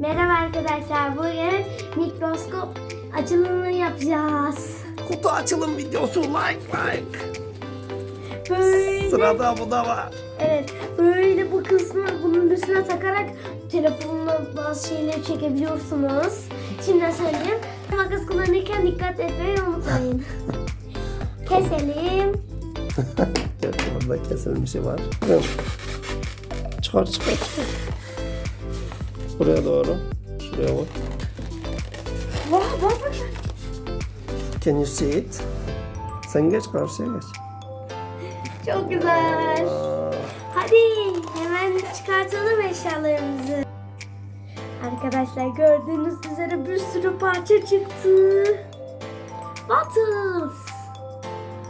Merhaba arkadaşlar. Bugün mikroskop açılımını yapacağız. Kutu açılım videosu like like. Böyle, Sırada bu da var. evet, böyle bu kısmı bunun üstüne takarak telefonla bazı şeyleri çekebiliyorsunuz. Şimdi söyleyeyim. Makas kullanırken dikkat etmeyi unutmayın. Keselim. Evet, orada kesilmişi var. Çıkar çıkar çıkar. Buraya doğru. Şuraya koy. Vah bak bak. Can you see it? Sen geç karşıya geç. Çok güzel. Aa, Hadi hemen çıkartalım eşyalarımızı. Arkadaşlar gördüğünüz üzere bir sürü parça çıktı. Bottles.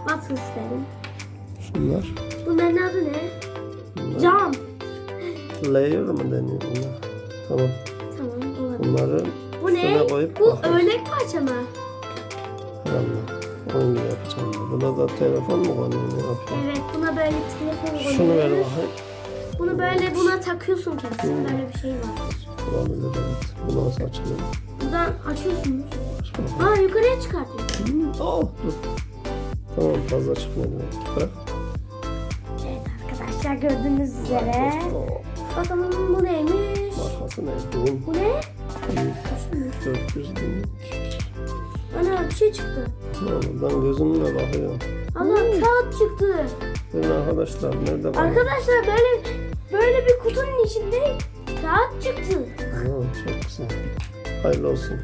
Bottles dedim. şunlar. Bunların adı ne? bunlar. Cam. Layer mı deniyor bunlar? Tamam. Tamam olabilir. Bunları Bu ne? koyup Bu bakarız. örnek parça mı? Herhalde. Onun gibi yapacağım. Buna da telefon mu konuyor? Ne? Evet buna böyle telefon koyuyoruz. Şunu ver bakayım. Bunu böyle buna takıyorsun kesin. Hmm. Böyle bir şey var. Olabilir evet. Bu nasıl açılıyor? Buradan açıyorsunuz. Aç bakalım. Aa yukarıya çıkartıyorsun. Hmm, Oh dur. Tamam fazla çıkmadı. Bırak. Evet arkadaşlar gördüğünüz üzere. Bakalım bu ne? Bin, Bu ne? yüz, dört yüz bin. Ana bir şey çıktı. Ne Ben gözümle bakıyorum. Allah kağıt çıktı. Benim arkadaşlar nerede var? Arkadaşlar böyle böyle bir kutunun içinde kağıt çıktı. Ha, çok güzel. Hayırlı olsun.